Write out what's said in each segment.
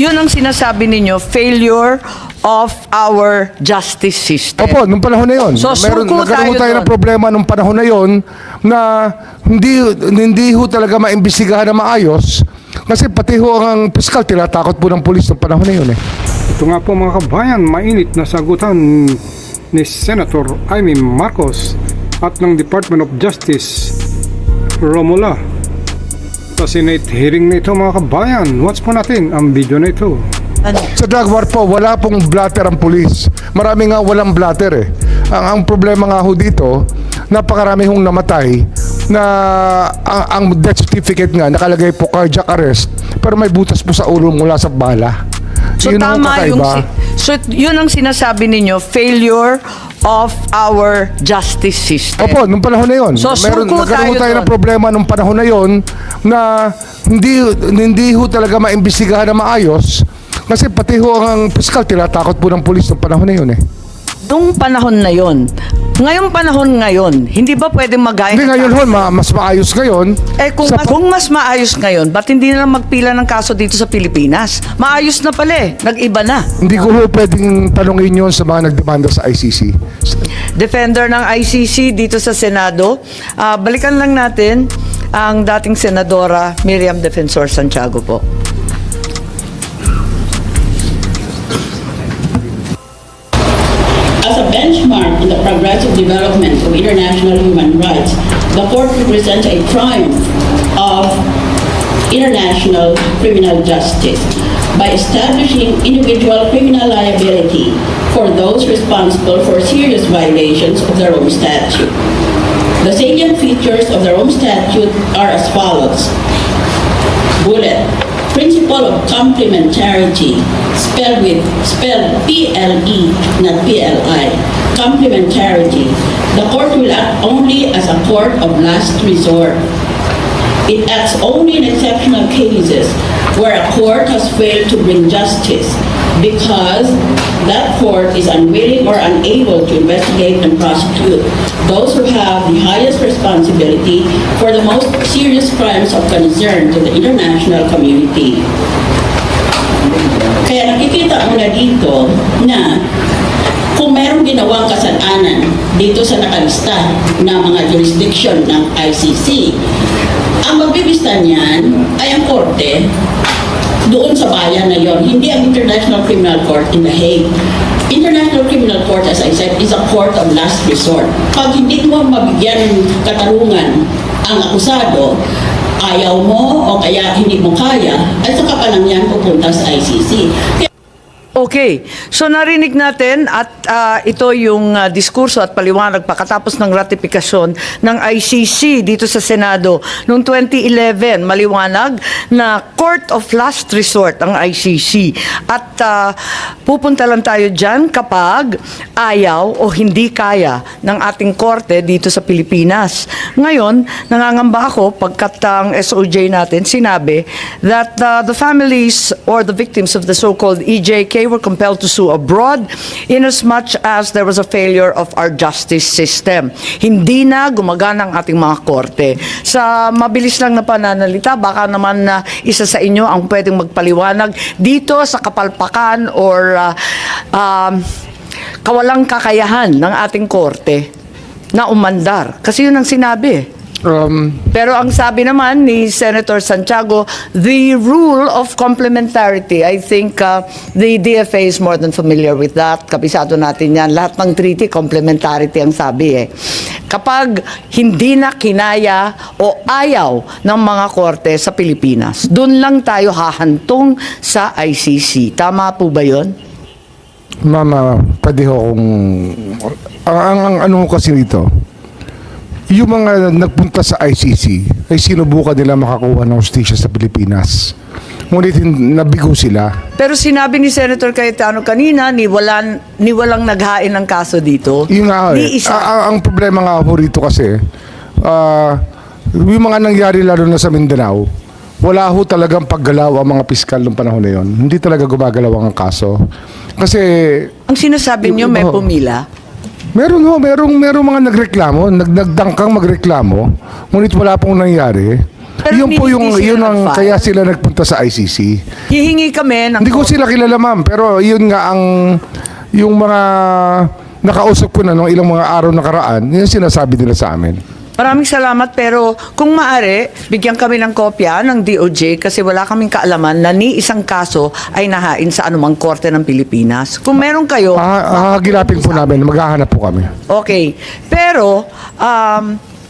Yun ang sinasabi ninyo, failure of our justice system. Opo, nung panahon na yon. So, suko nagkaroon tayo tayo ng doon. problema nung panahon na yon na hindi hindi ho talaga maimbestigahan na maayos kasi pati ho ang piskal tinatakot po ng pulis nung panahon na yon eh. Ito nga po mga kabayan, mainit na sagutan ni Senator Amy Marcos at ng Department of Justice Romula sa Senate hearing na ito mga kabayan. Watch po natin ang video na ito. Ano? Sa drug war po, wala pong blatter ang pulis. Marami nga walang blatter eh. Ang, ang problema nga ho dito, napakarami hong namatay na ang, ang death certificate nga nakalagay po cardiac arrest pero may butas po sa ulo mula sa bala. So Yun ang tama yung kakaiba. So yun ang sinasabi ninyo, failure of our justice system. Opo, nung panahon na yon. So, suko nagkaroon tayo tayo ng doon. problema nung panahon na yon na hindi hindi ho talaga maimbestigahan na maayos kasi pati ho ang piskal tinatakot po ng pulis nung panahon na yon eh. Nung panahon na yon, ngayong panahon ngayon, hindi ba pwedeng magayon? Hindi ngayon ho, ma- mas maayos ngayon. Eh kung, Sa- mas, kung mas maayos ngayon, ba't hindi na lang magpila ng kaso dito sa Pilipinas? Maayos na pala eh, nag-iba na. Hindi ko ho pwedeng tanongin yon sa mga nagdemanda sa ICC. Defender ng ICC dito sa Senado, ah, balikan lang natin ang dating Senadora Miriam Defensor Santiago po. Progressive development of international human rights, the court represents a triumph of international criminal justice by establishing individual criminal liability for those responsible for serious violations of the Rome Statute. The salient features of the Rome Statute are as follows. Bullet. Principle of complementarity, spelled with spelled P-L-E, not P-L-I. Complementarity. The court will act only as a court of last resort. It acts only in exceptional cases where a court has failed to bring justice because that court is unwilling or unable to investigate and prosecute those who have the highest responsibility for the most serious crimes of concern to the international community. Kaya nakikita mo na dito na ginawang kasalanan dito sa nakalista na mga jurisdiction ng ICC, ang magbibista niyan ay ang korte doon sa bayan na yon, hindi ang International Criminal Court in The Hague. International Criminal Court, as I said, is a court of last resort. Pag hindi mo mabigyan ng katarungan ang akusado, ayaw mo o kaya hindi mo kaya, ay saka pa lang yan pupunta sa ICC. Kaya Okay, so narinig natin at ah, ito yung ah, diskurso at paliwanag pagkatapos ng ratifikasyon ng ICC dito sa Senado noong 2011. Maliwanag na court of last resort ang ICC. At ah, pupunta lang tayo dyan kapag ayaw o hindi kaya ng ating korte dito sa Pilipinas. Ngayon, nangangamba ako pagkat ang SOJ natin sinabi that uh, the families or the victims of the so-called EJK were compelled to sue abroad inasmuch as there was a failure of our justice system. Hindi na gumagana ang ating mga korte. Sa mabilis lang na pananalita, baka naman na isa sa inyo ang pwedeng magpaliwanag dito sa kapalpakan or uh, um, kawalang kakayahan ng ating korte na umandar. Kasi yun ang sinabi. Um, Pero ang sabi naman ni Senator Santiago, the rule of complementarity, I think uh, the DFA is more than familiar with that. Kabisado natin yan. Lahat ng treaty, complementarity ang sabi eh. Kapag hindi na kinaya o ayaw ng mga korte sa Pilipinas, doon lang tayo hahantong sa ICC. Tama po ba yun? Mama, pwede ho kung... Ang, ang, ang ano kasi dito, yung mga nagpunta sa ICC ay sinubukan nila makakuha ng hostisya sa Pilipinas. Ngunit nabigo sila. Pero sinabi ni Senator Cayetano kanina, ni, walang, ni walang naghain ng kaso dito. Yung nga, Ni eh, isa. a- a- ang problema nga ho rito kasi, ah, yung mga nangyari lalo na sa Mindanao, wala ho talagang paggalaw ang mga piskal ng panahon na yon. Hindi talaga gumagalaw ang kaso. Kasi Ang sinasabi niyo may ho. pumila. Meron ho, merong, merong mga nagreklamo, nag, nagdangkang magreklamo, ngunit wala pong nangyari. Pero yun po yung yun ang kaya sila nagpunta sa ICC. Hihingi kami ng Hindi ko sila kilala ma'am, pero yun nga ang yung mga nakausap ko na nung ilang mga araw nakaraan, yun sinasabi nila sa amin. Maraming salamat pero kung maaari, bigyan kami ng kopya ng DOJ kasi wala kaming kaalaman na ni isang kaso ay nahain sa anumang korte ng Pilipinas. Kung meron kayo, Ah, hahagilapin po namin, maghahanap po kami. okay. Pero um,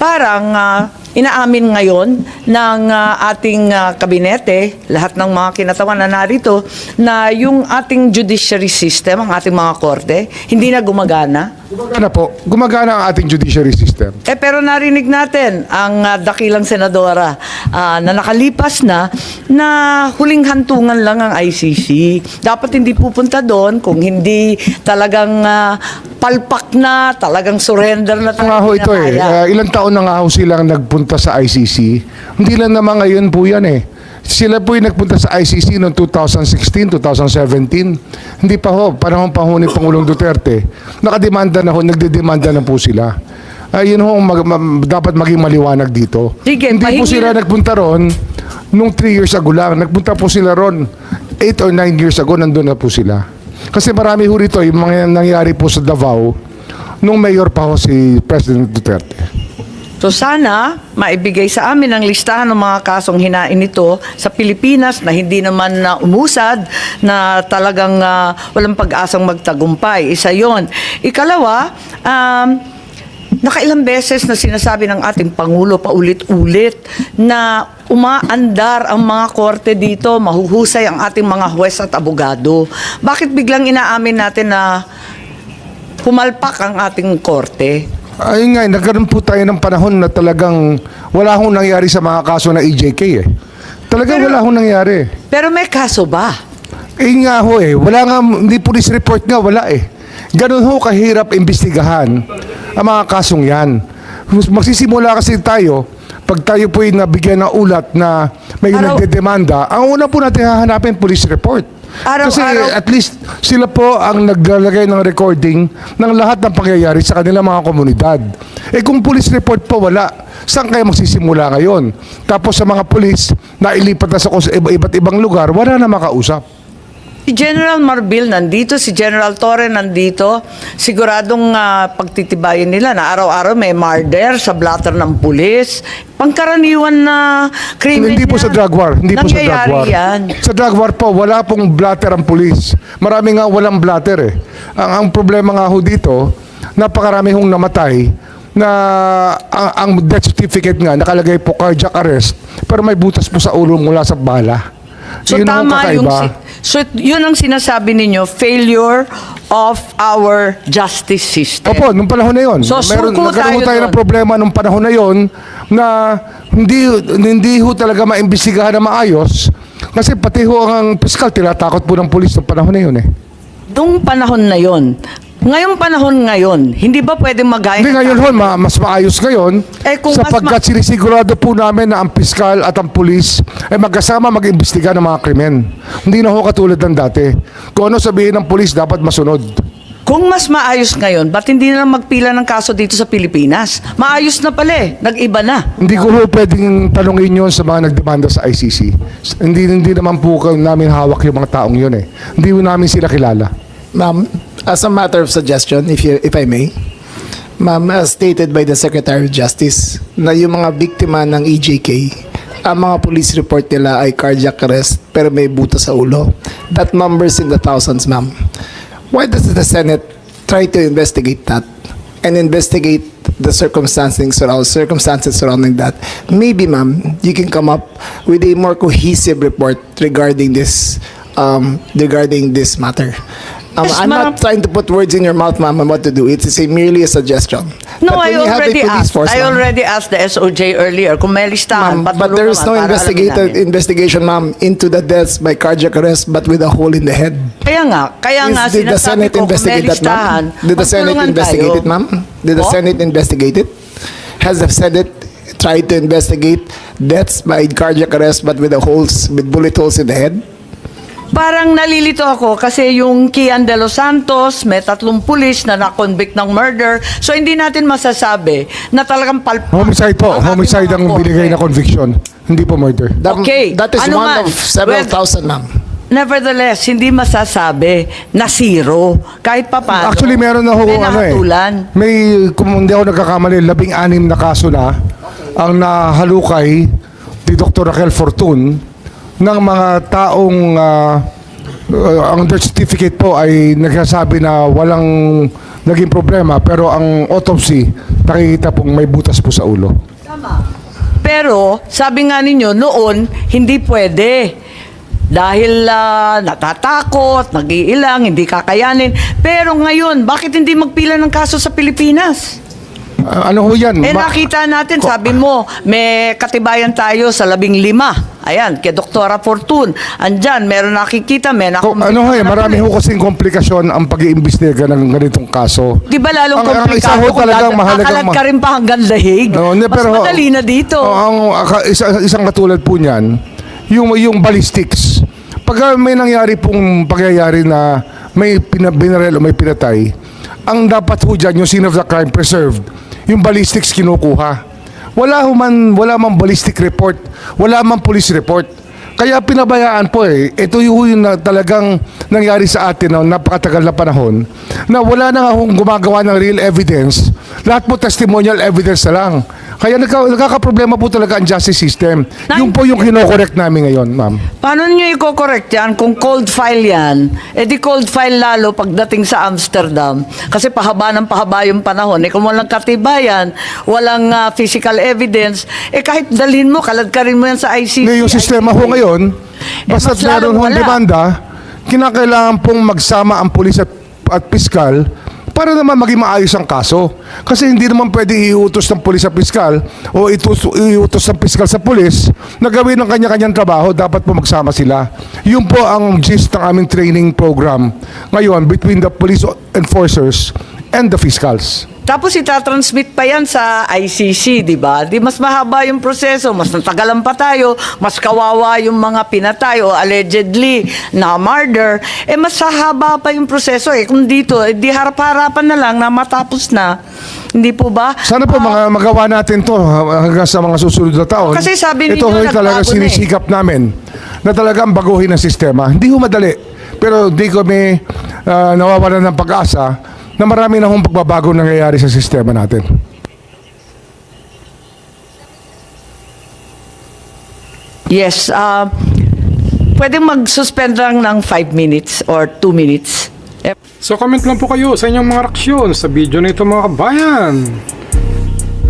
parang ah, inaamin ngayon ng ah, ating ah, kabinete, lahat ng mga kinatawan na narito, na yung ating judiciary system, ang ating mga korte, hindi na gumagana. Gumagana po, gumagana ang ating judiciary system. Eh pero narinig natin ang ah, dakilang senadora ah, na nakalipas na na huling hantungan lang ang ICC. Dapat hindi pupunta doon kung hindi talagang ah, palpak na, talagang surrender na Nga ho ito eh, kinakaya. uh, ilang taon na nga ho silang nagpunta sa ICC. Hindi lang naman ngayon po yan eh. Sila po yung nagpunta sa ICC noong 2016, 2017. Hindi pa ho, panahon pa ho ni Pangulong Duterte. Nakademanda na ho, nagdedemanda na po sila. Ayun ho, mag- ma- dapat maging maliwanag dito. Sige, Hindi po sila na- nagpunta ron nung 3 years ago lang. Nagpunta po sila ron 8 or 9 years ago, nandun na po sila. Kasi marami ho rito, yung mga nangyari po sa Davao, nung mayor pa ho si President Duterte. So sana maibigay sa amin ang listahan ng mga kasong hinain nito sa Pilipinas na hindi naman na umusad na talagang ah, walang pag-asang magtagumpay. Isa yon. Ikalawa, um, nakailang beses na sinasabi ng ating Pangulo paulit-ulit na umaandar ang mga korte dito, mahuhusay ang ating mga huwes at abogado. Bakit biglang inaamin natin na pumalpak ang ating korte? Ayun nga, eh, nagkaroon po tayo ng panahon na talagang wala hong nangyari sa mga kaso na EJK eh. Talagang Pero- wala hong nangyari. Pero may kaso ba? Eh nga ho eh, wala nga, hindi police report nga, wala eh. Ganun ho kahirap imbestigahan ang mga kasong yan. Magsisimula kasi tayo, pag tayo po ay nabigyan ng ulat na may Araw- nagdedemanda, ang una po natin hahanapin police report. Araw- kasi at least sila po ang naglalagay ng recording ng lahat ng pangyayari sa kanilang mga komunidad. Eh kung police report po wala, saan kayo magsisimula ngayon? Tapos sa mga police na ilipat na sa iba't ibang lugar, wala na makausap. Si General Marbil nandito, si General Torre nandito. Siguradong ah, pagtitibayin nila na araw-araw may murder sa blatter ng pulis. Pangkaraniwan na krimen Hindi po sa drug war. Hindi po sa drug Nangyayari war. yan. Sa drug war po, wala pong blatter ang pulis. Marami nga walang blatter eh. Ang, ang problema nga ho dito, napakarami hong namatay na ang, ang death certificate nga nakalagay po cardiac arrest pero may butas po sa ulo mula sa bala. So Yun ang tama yung kakaiba. si- So yun ang sinasabi ninyo, failure of our justice system. Opo, nung panahon na yon. So, Meron, suko nagkaroon tayo tayo ng doon. problema nung panahon na yon na hindi hindi ho talaga maimbestigahan na maayos kasi pati ho ang piskal tinatakot po ng pulis nung panahon na yon eh. Nung panahon na yon, ngayong panahon ngayon, hindi ba pwedeng mag Hindi ngayon ho, ma- mas maayos ngayon Eh, kung mas sapagkat sinisigurado po namin na ang piskal at ang pulis ay magkasama mag-imbestiga ng mga krimen. Hindi na ho katulad ng dati. Kung ano sabihin ng pulis, dapat masunod. Kung mas maayos ngayon, ba't hindi na lang magpila ng kaso dito sa Pilipinas? Maayos na pala eh. Nag-iba na. Hindi ko ho pwedeng tanongin yon sa mga nagdemanda sa ICC. Hindi, hindi naman po namin hawak yung mga taong yun eh. Hindi namin sila kilala. Ma'am, as a matter of suggestion, if you, if I may, ma'am, as stated by the Secretary of Justice, na yung mga biktima ng EJK, ang mga police report nila ay cardiac arrest pero may buta sa ulo. That numbers in the thousands, ma'am. Why does the Senate try to investigate that and investigate the circumstances surrounding circumstances surrounding that? Maybe, ma'am, you can come up with a more cohesive report regarding this um, regarding this matter. Um, Yes, I'm ma'am. not trying to put words in your mouth, ma'am, on what to do. It's a, merely a suggestion. No, But I when you have a already police asked. force, I ma'am, already asked the SOJ earlier kung may listahan. Ma'am, but there is no investigated investigation, ma'am, into the deaths by cardiac arrest, but with a hole in the head. Kaya nga, kaya nga Is- did the sinasabi Senate ko kung may investigate that, listahan, ma'am? Did the Senate magtulungan investigate tayo. it, ma'am? Did the Po? Senate investigate it? Has the Senate tried to investigate deaths by cardiac arrest, but with the holes, with bullet holes in the head? Parang nalilito ako kasi yung Kian de los Santos, may tatlong pulis na na-convict ng murder. So hindi natin masasabi na talagang palpak. Homicide po. ang ating Homicide mga ang korte. binigay na conviction. Hindi po murder. That, Okay. That is Ano one man? of several Well- thousand, ma'am. Nevertheless, hindi masasabi na zero. Kahit pa paano. Actually, meron na ho may ano eh. nahatulan. May, kung hindi ako nagkakamali, labing anim na kaso na ang nahalukay ni Dr. Raquel Fortun ng mga taong ah, ah, ang death certificate po ay nagsasabi na walang naging problema pero ang autopsy nakikita pong may butas po sa ulo. Pero, sabi nga ninyo, noon, hindi pwede. Dahil ah, natatakot, nag-iilang, hindi kakayanin. Pero ngayon, bakit hindi magpila ng kaso sa Pilipinas? Ah, ano ho yan? Eh nakita natin, sabi mo, may katibayan tayo sa labing lima. Ayan, kay Doktora Fortun. Andyan, meron nakikita, may nakumpita ano ho eh, marami ho kasing komplikasyon ang pag-iimbestiga ng ganitong kaso. Di ba lalong Ang- ang isa komplikado ho kung talagang dad- mahalagang kakalat ma- ka rin pa hanggang dahig? No, hindi, Mas pero, madali na dito. Oh, ang aka- isa, isang katulad po niyan, yung yung ballistics. Pag may nangyari pong pagyayari na may pinabinarel o may pinatay, ang dapat ho dyan, yung scene of the crime preserved, yung ballistics kinukuha. Wala ho man, wala man ballistic report, wala man police report. Kaya pinabayaan po eh. Ito yung, na, talagang nangyari sa atin na napakatagal na panahon na wala na nga hong gumagawa ng real evidence. Lahat po testimonial evidence na lang. Kaya nagka, nagkakaproblema po talaga ang justice system. Nang- Yung po yung kinokorek namin ngayon, ma'am. Paano nyo i-correct yan kung cold file yan? Eh di cold file lalo pagdating sa Amsterdam. Kasi pahaba ng pahaba yung panahon. Eh kung walang katibayan, walang ah, physical evidence, eh kahit dalhin mo, kaladkarin mo yan sa ICC. Ngayon, yung sistema ho ngayon, basta lalong meron hong demanda, kinakailangan pong magsama ang pulis at, at piskal para naman maging maayos ang kaso. Kasi hindi naman pwede iutos ng pulis sa piskal o itus, iutos ng piskal sa pulis na gawin ang kanya-kanyang trabaho, dapat po magsama sila. Yun po ang gist ng aming training program ngayon between the police enforcers and the fiscals. Tapos itatransmit pa yan sa ICC, di ba? Di mas mahaba yung proseso, mas natagalan pa tayo, mas kawawa yung mga pinatay o allegedly na murder, eh mas hahaba pa yung proseso eh. Kung dito, eh, di harap-harapan na lang na matapos na. Hindi po ba? Sana po mga magawa natin to ha- hanggang sa mga susunod na taon. Kasi sabi ninyo, Ito ho'y talaga nagbago na eh. sinisikap namin na talagang baguhin ang sistema. Hindi ho madali. Pero di kami ah, nawawalan ng pag-asa na marami na hong pagbabago nangyayari sa sistema natin. Yes, uh, pwede mag-suspend lang ng 5 minutes or 2 minutes. Eh, So comment lang po kayo sa inyong mga reaksyon sa video na ito mga kabayan.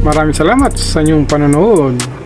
Maraming salamat sa inyong panonood.